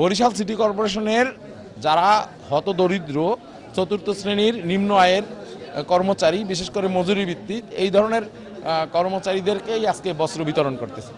Barishal city কর্পোরেশনের যারা হত দরিদ্র চতুর্থ শ্রেণির নিম্ন আয়ের কর্মচারী, বিশেষ করে মজুরি ভিত্তিক এই ধরনের কর্মচারীদেরকেই আজকে বস্ত্র বিতরণ করতেছে।